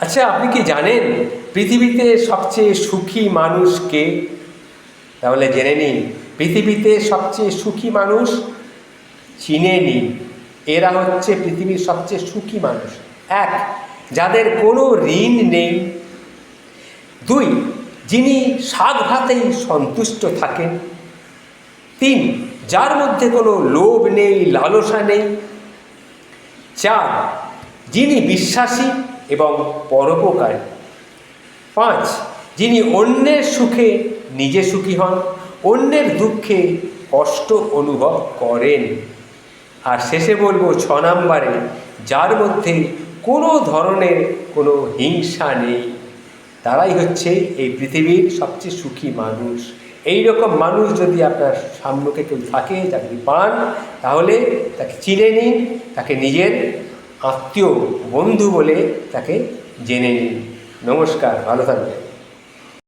আচ্ছা আপনি কি জানেন পৃথিবীতে সবচেয়ে সুখী মানুষ কে? তাহলে জেনে নিন, পৃথিবীতে সবচেয়ে সুখী মানুষ চিনে নিন, এরা হচ্ছে পৃথিবীর সবচেয়ে সুখী মানুষ। এক, যাদের কোনো ঋণ নেই। দুই, যিনি শাক ভাতেই সন্তুষ্ট থাকেন। তিন, যার মধ্যে কোনো লোভ নেই, লালসা নেই। চার, যিনি বিশ্বাসী। এবং পরোপকারী। পাঁচ, যিনি অন্যের সুখে নিজে সুখী হন, অন্যের দুঃখে কষ্ট অনুভব করেন। আর শেষে বলব ছ নম্বরে, যার মধ্যে কোনো ধরনের কোনো হিংসা নেই। তারাই হচ্ছে এই পৃথিবীর সবচেয়ে সুখী মানুষ। এই রকম মানুষ যদি আপনার সামনে কেউ থাকে, যাকে পান, তাহলে তাকে চিনে নিন, তাকে নিজের আত্মীয় বন্ধু বলে তাকে জেনে নিন। নমস্কার ভালো থাকবেন।